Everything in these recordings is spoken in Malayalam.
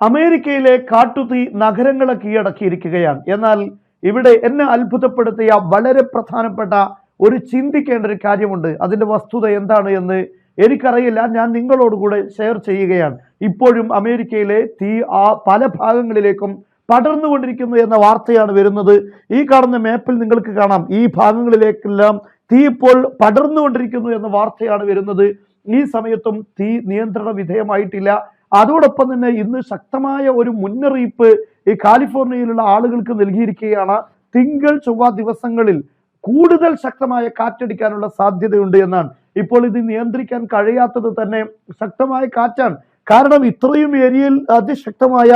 അമേരിക്കയിലെ കാട്ടുതീ നഗരങ്ങളെ കീഴടക്കിയിരിക്കുകയാണ്. എന്നാൽ ഇവിടെ എന്നെ അത്ഭുതപ്പെടുത്തിയ വളരെ പ്രധാനപ്പെട്ട ഒരു ചിന്തിക്കേണ്ട ഒരു കാര്യമുണ്ട്. അതിന്റെ വസ്തുത എന്താണ് എന്ന് എനിക്കറിയില്ല. ഞാൻ നിങ്ങളോട് കൂടെ ഷെയർ ചെയ്യുകയാണ്. ഇപ്പോഴും അമേരിക്കയിലെ തീ ആ പല ഭാഗങ്ങളിലേക്കും പടർന്നുകൊണ്ടിരിക്കുന്നു എന്ന വാർത്തയാണ് വരുന്നത്. ഈ കാണുന്ന മാപ്പിൽ നിങ്ങൾക്ക് കാണാം. ഈ ഭാഗങ്ങളിലേക്കെല്ലാം തീ ഇപ്പോൾ പടർന്നുകൊണ്ടിരിക്കുന്നു എന്ന വാർത്തയാണ് വരുന്നത്. ഈ സമയത്തും തീ നിയന്ത്രണ വിധേയമായിട്ടില്ല. അതോടൊപ്പം തന്നെ ഇന്ന് ശക്തമായ ഒരു മുന്നറിയിപ്പ് ഈ കാലിഫോർണിയയിലുള്ള ആളുകൾക്ക് നൽകിയിരിക്കുകയാണ്. തിങ്കൾ ചൊവ്വ ദിവസങ്ങളിൽ കൂടുതൽ ശക്തമായ കാറ്റടിക്കാനുള്ള സാധ്യതയുണ്ട് എന്നാണ്. ഇപ്പോൾ ഇത് നിയന്ത്രിക്കാൻ കഴിയാത്തത് തന്നെ ശക്തമായ കാറ്റാണ്. കാരണം ഇത്രയും ഏരിയയിൽ അതിശക്തമായ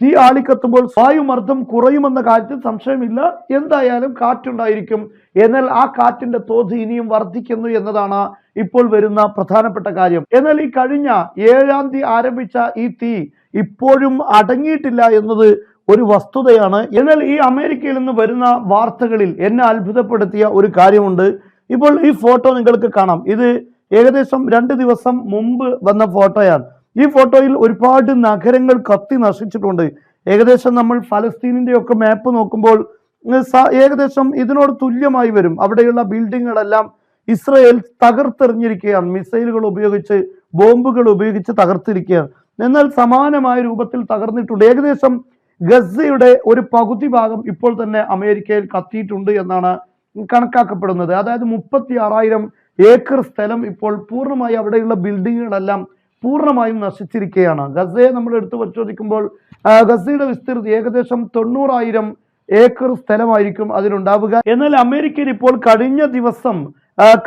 തീ ആളിക്കത്തുമ്പോൾ വായുമർദ്ദം കുറയുമെന്ന കാര്യത്തിൽ സംശയമില്ല. എന്തായാലും കാറ്റുണ്ടായിരിക്കും. എന്നാൽ ആ കാറ്റിന്റെ തോത് ഇനിയും വർദ്ധിക്കുന്നു എന്നതാണ് ഇപ്പോൾ വരുന്ന പ്രധാനപ്പെട്ട കാര്യം. എന്നാൽ ഈ കഴിഞ്ഞ ഏഴാം തീയതി ആരംഭിച്ച ഈ തീ ഇപ്പോഴും അടങ്ങിയിട്ടില്ല എന്നത് ഒരു വസ്തുതയാണ്. എന്നാൽ ഈ അമേരിക്കയിൽ നിന്ന് വരുന്ന വാർത്തകളിൽ എന്നെ അത്ഭുതപ്പെടുത്തിയ ഒരു കാര്യമുണ്ട്. ഇപ്പോൾ ഈ ഫോട്ടോ നിങ്ങൾക്ക് കാണാം. ഇത് ഏകദേശം രണ്ട് ദിവസം മുമ്പ് വന്ന ഫോട്ടോയാണ്. ഈ ഫോട്ടോയിൽ ഒരുപാട് നഗരങ്ങൾ കത്തി നശിച്ചിട്ടുണ്ട്. ഏകദേശം നമ്മൾ ഫലസ്തീനിന്റെ ഒക്കെ മാപ്പ് നോക്കുമ്പോൾ ഏകദേശം ഇതിനോട് തുല്യമായി വരും. അവിടെയുള്ള ബിൽഡിങ്ങുകളെല്ലാം ഇസ്രയേൽ തകർത്തെറിഞ്ഞിരിക്കുകയാണ്. മിസൈലുകൾ ഉപയോഗിച്ച് ബോംബുകൾ ഉപയോഗിച്ച് തകർത്തിരിക്കുകയാണ്. എന്നാൽ സമാനമായ രൂപത്തിൽ തകർന്നിട്ടുണ്ട്. ഏകദേശം ഗസയുടെ ഒരു പകുതി ഭാഗം ഇപ്പോൾ തന്നെ അമേരിക്കയിൽ കത്തിയിട്ടുണ്ട് എന്നാണ് കണക്കാക്കപ്പെടുന്നത്. അതായത് മുപ്പത്തി ആറായിരം ഏക്കർ സ്ഥലം ഇപ്പോൾ പൂർണമായി അവിടെയുള്ള ബിൽഡിങ്ങുകളെല്ലാം പൂർണമായും നശിച്ചിരിക്കുകയാണ്. ഗസയെ നമ്മൾ എടുത്തു പരിശോധിക്കുമ്പോൾ ഗസയുടെ വിസ്തൃതി ഏകദേശം തൊണ്ണൂറായിരം ഏക്കർ സ്ഥലമായിരിക്കും അതിലുണ്ടാവുക. എന്നാൽ അമേരിക്കയിൽ ഇപ്പോൾ കഴിഞ്ഞ ദിവസം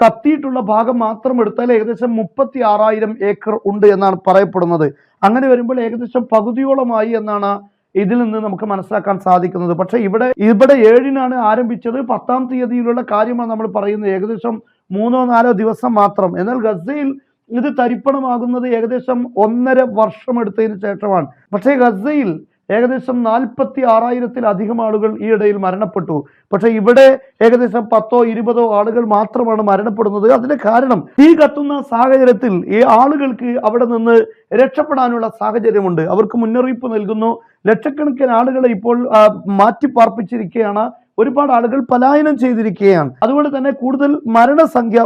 കത്തിയിട്ടുള്ള ഭാഗം മാത്രം എടുത്താൽ ഏകദേശം മുപ്പത്തി ആറായിരം ഏക്കർ ഉണ്ട് എന്നാണ് പറയപ്പെടുന്നത്. അങ്ങനെ വരുമ്പോൾ ഏകദേശം പകുതിയോളമായി എന്നാണ് ഇതിൽ നിന്ന് നമുക്ക് മനസ്സിലാക്കാൻ സാധിക്കുന്നത്. പക്ഷെ ഇവിടെ ഇവിടെ ഏഴിനാണ് ആരംഭിച്ചത്. പത്താം തീയതിയിലുള്ള കാര്യമാണ് നമ്മൾ പറയുന്നത്. ഏകദേശം മൂന്നോ നാലോ ദിവസം മാത്രം. എന്നാൽ ഗസയിൽ ഇത് തരിപ്പണമാകുന്നത് ഏകദേശം ഒന്നര വർഷം എടുത്തതിന് ശേഷമാണ്. പക്ഷേ ഗസയിൽ ഏകദേശം നാൽപ്പത്തി ആറായിരത്തിലധികം ആളുകൾ ഈ ഇടയിൽ മരണപ്പെട്ടു. പക്ഷെ ഇവിടെ ഏകദേശം പത്തോ ഇരുപതോ ആളുകൾ മാത്രമാണ് മരണപ്പെടുന്നത്. അതിന്റെ കാരണം തീ കത്തുന്ന സാഹചര്യത്തിൽ ഈ ആളുകൾക്ക് അവിടെ നിന്ന് രക്ഷപ്പെടാനുള്ള സാഹചര്യമുണ്ട്. അവർക്ക് മുന്നറിയിപ്പ് നൽകുന്നു. ലക്ഷക്കണക്കിന് ആളുകളെ ഇപ്പോൾ മാറ്റിപ്പാർപ്പിച്ചിരിക്കുകയാണ്. മാറ്റി പാർപ്പിച്ചിരിക്കുകയാണ് ഒരുപാട് ആളുകൾ പലായനം ചെയ്തിരിക്കുകയാണ്. അതുകൊണ്ട് തന്നെ കൂടുതൽ മരണസംഖ്യ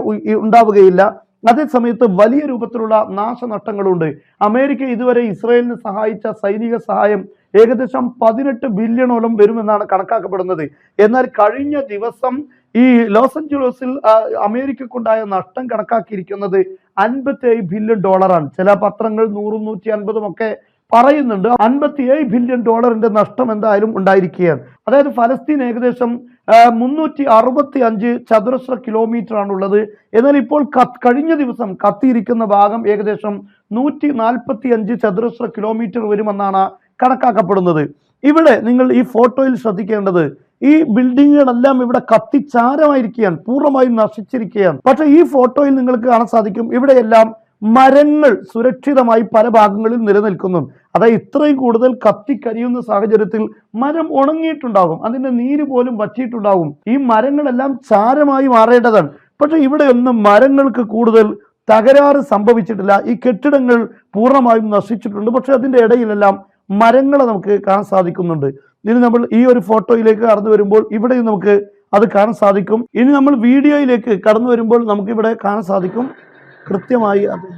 ഉണ്ടാവുകയില്ല. അതേ സമയത്ത് വലിയ രൂപത്തിലുള്ള നാശനഷ്ടങ്ങളുണ്ട്. അമേരിക്ക ഇതുവരെ ഇസ്രയേലിന് സഹായിച്ച സൈനിക സഹായം ഏകദേശം പതിനെട്ട് ബില്യണോളം വരുമെന്നാണ് കണക്കാക്കപ്പെടുന്നത്. എന്നാൽ കഴിഞ്ഞ ദിവസം ഈ ലോസ് ആഞ്ചലോസിൽ അമേരിക്കക്കുണ്ടായ നഷ്ടം കണക്കാക്കിയിരിക്കുന്നത് അൻപത്തി ബില്യൺ ഡോളറാണ്. ചില പത്രങ്ങൾ നൂറും നൂറ്റി അൻപതും ഒക്കെ പറയുന്നുണ്ട് അൻപത്തിയേഴ് ബില്യൺ ഡോളറിന്റെ നഷ്ടം എന്തായാലും ഉണ്ടായിരിക്കുകയാണ്. അതായത് ഫലസ്തീൻ ഏകദേശം മുന്നൂറ്റി അറുപത്തി അഞ്ച് ചതുരശ്ര കിലോമീറ്റർ ആണുള്ളത് എന്നാൽ ഇപ്പോൾ കഴിഞ്ഞ ദിവസം കത്തിയിരിക്കുന്ന ഭാഗം ഏകദേശം നൂറ്റി നാൽപ്പത്തി അഞ്ച് ചതുരശ്ര കിലോമീറ്റർ വരുമെന്നാണ് കണക്കാക്കപ്പെടുന്നത്. ഇവിടെ നിങ്ങൾ ഈ ഫോട്ടോയിൽ ശ്രദ്ധിക്കേണ്ടത് ഈ ബിൽഡിങ്ങുകളെല്ലാം ഇവിടെ കത്തിച്ചാരമായിരിക്കുകയാണ് പൂർണമായും നശിച്ചിരിക്കുകയാണ്. പക്ഷെ ഈ ഫോട്ടോയിൽ നിങ്ങൾക്ക് കാണാൻ സാധിക്കും ഇവിടെയെല്ലാം മരങ്ങൾ സുരക്ഷിതമായി പല ഭാഗങ്ങളിൽ നിലനിൽക്കുന്നു. അതായത് ഇത്രയും കൂടുതൽ കത്തിക്കരിയുന്ന സാഹചര്യത്തിൽ മരം ഉണങ്ങിയിട്ടുണ്ടാകും. അതിന്റെ നീര് പോലും വറ്റിയിട്ടുണ്ടാകും. ഈ മരങ്ങളെല്ലാം ചാരമായി മാറേണ്ടതാണ്. പക്ഷേ ഇവിടെയൊന്നും മരങ്ങൾക്ക് കൂടുതൽ തകരാറ് സംഭവിച്ചിട്ടില്ല. ഈ കെട്ടിടങ്ങൾ പൂർണമായും നശിച്ചിട്ടുണ്ട്. പക്ഷേ അതിന്റെ ഇടയിലെല്ലാം മരങ്ങളെ നമുക്ക് കാണാൻ സാധിക്കുന്നുണ്ട്. ഇനി നമ്മൾ ഈ ഒരു ഫോട്ടോയിലേക്ക് കടന്നു വരുമ്പോൾ ഇവിടെയും നമുക്ക് അത് കാണാൻ സാധിക്കും. ഇനി നമ്മൾ വീഡിയോയിലേക്ക് കടന്നു വരുമ്പോൾ നമുക്കിവിടെ കാണാൻ സാധിക്കും. കൃത്യമായി അത്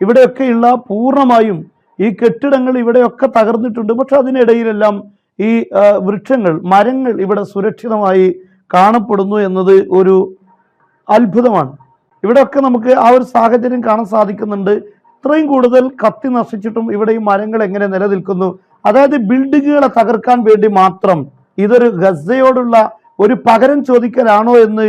ഇവിടെയൊക്കെയുള്ള പൂർണമായും ഈ കെട്ടിടങ്ങൾ ഇവിടെയൊക്കെ തകർന്നിട്ടുണ്ട്. പക്ഷെ അതിനിടയിലെല്ലാം ഈ വൃക്ഷങ്ങൾ മരങ്ങൾ ഇവിടെ സുരക്ഷിതമായി കാണപ്പെടുന്നു എന്നത് ഒരു അത്ഭുതമാണ്. ഇവിടെയൊക്കെ നമുക്ക് ആ ഒരു സാഹചര്യം കാണാൻ സാധിക്കുന്നുണ്ട്. ഇത്രയും കൂടുതൽ കത്തി നശിച്ചിട്ടും ഇവിടെ ഈ മരങ്ങൾ എങ്ങനെ നിലനിൽക്കുന്നു? അതായത് ബിൽഡിങ്ങുകളെ തകർക്കാൻ വേണ്ടി മാത്രം ഇതൊരു ഗസയോടുള്ള ഒരു പകരം ചോദിക്കലാണോ എന്ന്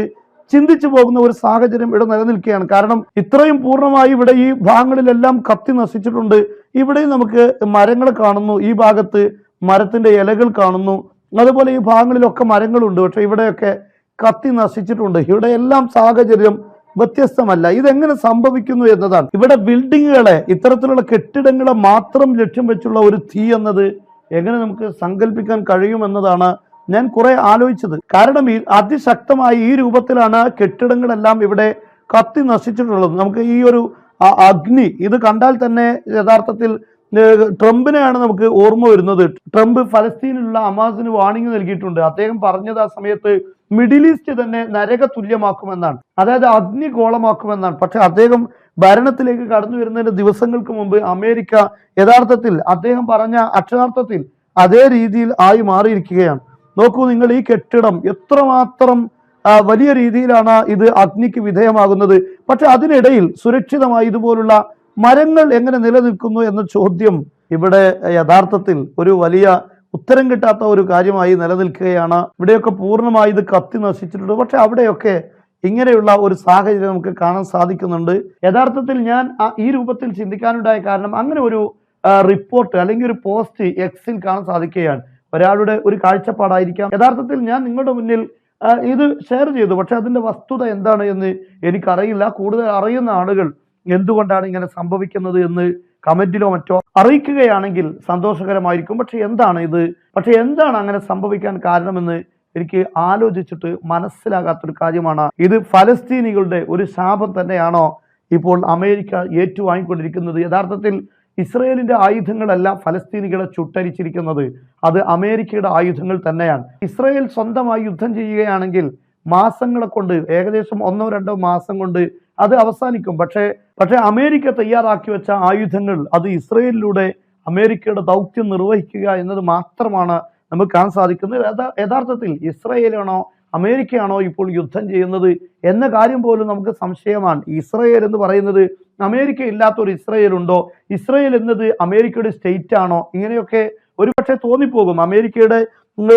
ചിന്തിച്ചു പോകുന്ന ഒരു സാഹചര്യം ഇവിടെ നിലനിൽക്കുകയാണ്. കാരണം ഇത്രയും പൂർണമായി ഇവിടെ ഈ ഭാഗങ്ങളിലെല്ലാം കത്തി നശിച്ചിട്ടുണ്ട്. ഇവിടെയും നമുക്ക് മരങ്ങൾ കാണുന്നു. ഈ ഭാഗത്ത് മരത്തിന്റെ ഇലകൾ കാണുന്നു. അതുപോലെ ഈ ഭാഗങ്ങളിലൊക്കെ മരങ്ങളുണ്ട്. പക്ഷെ ഇവിടെയൊക്കെ കത്തി നശിച്ചിട്ടുണ്ട്. ഇവിടെ എല്ലാം സാഹചര്യം വ്യത്യസ്തമല്ല. ഇതെങ്ങനെ സംഭവിക്കുന്നു എന്നതാണ്. ഇവിടെ ബിൽഡിങ്ങുകളെ ഇത്തരത്തിലുള്ള കെട്ടിടങ്ങളെ മാത്രം ലക്ഷ്യം വെച്ചുള്ള ഒരു തീ എന്നത് എങ്ങനെ നമുക്ക് സങ്കല്പിക്കാൻ കഴിയുമെന്നതാണ് ഞാൻ കുറെ ആലോചിച്ചത്. കാരണം ഈ അതിശക്തമായ ഈ രൂപത്തിലാണ് കെട്ടിടങ്ങളെല്ലാം ഇവിടെ കത്തി നശിച്ചിട്ടുള്ളത്. നമുക്ക് ഈ ഒരു അഗ്നി ഇത് കണ്ടാൽ തന്നെ യഥാർത്ഥത്തിൽ ട്രംപിനെയാണ് നമുക്ക് ഓർമ്മ വരുന്നത്. ട്രംപ് ഫലസ്തീനിലുള്ള അമാസിന് വാണിംഗ് നൽകിയിട്ടുണ്ട്. അദ്ദേഹം പറഞ്ഞത് ആ സമയത്ത് മിഡിൽ ഈസ്റ്റ് തന്നെ നരക തുല്യമാക്കുമെന്നാണ്. അതായത് അഗ്നി അഗ്നിഗോളമാക്കുമെന്നാണ് പക്ഷെ അദ്ദേഹം ഭരണത്തിലേക്ക് കടന്നു വരുന്നതിന് ദിവസങ്ങൾക്ക് മുമ്പ് അമേരിക്ക യഥാർത്ഥത്തിൽ അദ്ദേഹം പറഞ്ഞ അക്ഷരാർത്ഥത്തിൽ അതേ രീതിയിൽ ആയി മാറിയിരിക്കുകയാണ്. നോക്കൂ നിങ്ങൾ ഈ കെട്ടിടം എത്രമാത്രം വലിയ രീതിയിലാണ് ഇത് അഗ്നിക്ക് വിധേയമാകുന്നത്. പക്ഷെ അതിനിടയിൽ സുരക്ഷിതമായി ഇതുപോലുള്ള മരങ്ങൾ എങ്ങനെ നിലനിൽക്കുന്നു എന്ന ചോദ്യം ഇവിടെ യഥാർത്ഥത്തിൽ ഒരു വലിയ ഉത്തരം കിട്ടാത്ത ഒരു കാര്യമായി നിലനിൽക്കുകയാണ്. ഇവിടെയൊക്കെ പൂർണമായി ഇത് കത്തി നശിച്ചിട്ടുണ്ട്. പക്ഷെ അവിടെയൊക്കെ ഇങ്ങനെയുള്ള ഒരു സാഹചര്യം നമുക്ക് കാണാൻ സാധിക്കുന്നുണ്ട്. യഥാർത്ഥത്തിൽ ഞാൻ ഈ രൂപത്തിൽ ചിന്തിക്കാനുണ്ടായ കാരണം അങ്ങനെ ഒരു റിപ്പോർട്ട് അല്ലെങ്കിൽ ഒരു പോസ്റ്റ് എക്സിൽ കാണാൻ സാധിക്കുകയാണ്. ഒരാളുടെ ഒരു കാഴ്ചപ്പാടായിരിക്കാം. യഥാർത്ഥത്തിൽ ഞാൻ നിങ്ങളുടെ മുന്നിൽ ഇത് ഷെയർ ചെയ്തു. പക്ഷെ അതിന്റെ വസ്തുത എന്താണ് എന്ന് എനിക്കറിയില്ല. കൂടുതൽ അറിയുന്ന ആളുകൾ എന്തുകൊണ്ടാണ് ഇങ്ങനെ സംഭവിക്കുന്നത് എന്ന് കമന്റിലോ മറ്റോ അറിയിക്കുകയാണെങ്കിൽ സന്തോഷകരമായിരിക്കും. പക്ഷെ എന്താണ് ഇത്? പക്ഷെ എന്താണ് അങ്ങനെ സംഭവിക്കാൻ കാരണമെന്ന് എനിക്ക് ആലോചിച്ചിട്ട് മനസ്സിലാകാത്തൊരു കാര്യമാണ്. ഇത് ഫലസ്തീനികളുടെ ഒരു ശാപം തന്നെയാണോ ഇപ്പോൾ അമേരിക്ക ഏറ്റുവാങ്ങിക്കൊണ്ടിരിക്കുന്നത്? യഥാർത്ഥത്തിൽ ഇസ്രയേലിന്റെ ആയുധങ്ങളല്ല ഫലസ്തീനികളെ ചുട്ടരിച്ചിരിക്കുന്നത്. അത് അമേരിക്കയുടെ ആയുധങ്ങൾ തന്നെയാണ്. ഇസ്രയേൽ സ്വന്തമായി യുദ്ധം ചെയ്യുകയാണെങ്കിൽ മാസങ്ങളെ കൊണ്ട് ഏകദേശം ഒന്നോ രണ്ടോ മാസം കൊണ്ട് അത് അവസാനിക്കും. പക്ഷേ പക്ഷേ അമേരിക്ക തയ്യാറാക്കി വെച്ച ആയുധങ്ങൾ അത് ഇസ്രയേലിലൂടെ അമേരിക്കയുടെ ദൗത്യം നിർവഹിക്കുക എന്നത് മാത്രമാണ് നമുക്ക് കാണാൻ സാധിക്കുന്നത്. യഥാർത്ഥത്തിൽ ഇസ്രയേലാണോ അമേരിക്കയാണോ ഇപ്പോൾ യുദ്ധം ചെയ്യുന്നത് എന്ന കാര്യം പോലും നമുക്ക് സംശയമാണ്. ഇസ്രയേൽ എന്ന് പറയുന്നത് അമേരിക്ക ഇല്ലാത്ത ഒരു ഇസ്രയേൽ ഉണ്ടോ ഇസ്രയേൽ എന്നത് അമേരിക്കയുടെ സ്റ്റേറ്റ് ആണോ? ഇങ്ങനെയൊക്കെ ഒരുപക്ഷെ തോന്നിപ്പോകും. അമേരിക്കയുടെ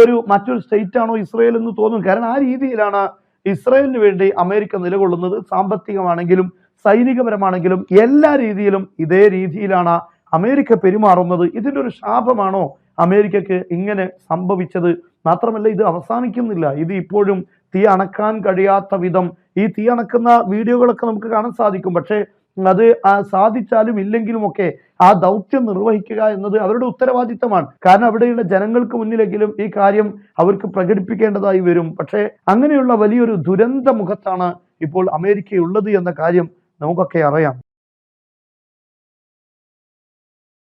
ഒരു മറ്റൊരു സ്റ്റേറ്റ് ആണോ ഇസ്രയേൽ എന്ന് തോന്നും. കാരണം ആ രീതിയിലാണ് ഇസ്രയേലിന് വേണ്ടി അമേരിക്ക നിലകൊള്ളുന്നത്. സാമ്പത്തികമാണെങ്കിലും സൈനികപരമാണെങ്കിലും എല്ലാ രീതിയിലും ഇതേ രീതിയിലാണ് അമേരിക്ക പെരുമാറുന്നത്. ഇതിന്റെ ഒരു ശാപമാണോ അമേരിക്കക്ക് ഇങ്ങനെ സംഭവിച്ചത്? മാത്രമല്ല ഇത് അവസാനിക്കുന്നില്ല. ഇത് ഇപ്പോഴും തീ അണക്കാൻ കഴിയാത്ത വിധം ഈ തീ അണക്കുന്ന വീഡിയോകളൊക്കെ നമുക്ക് കാണാൻ സാധിക്കും. പക്ഷേ അത് സാധിച്ചാലും ഇല്ലെങ്കിലും ഒക്കെ ആ ദൗത്യം നിർവഹിക്കുക എന്നത് അവരുടെ ഉത്തരവാദിത്തമാണ്. കാരണം അവിടെയുള്ള ജനങ്ങൾക്ക് മുന്നിലെങ്കിലും ഈ കാര്യം അവർക്ക് പ്രകടിപ്പിക്കേണ്ടതായി വരും. പക്ഷേ അങ്ങനെയുള്ള വലിയൊരു ദുരന്ത മുഖത്താണ് ഇപ്പോൾ അമേരിക്കയുള്ളത് എന്ന കാര്യം നമുക്കൊക്കെ അറിയാം.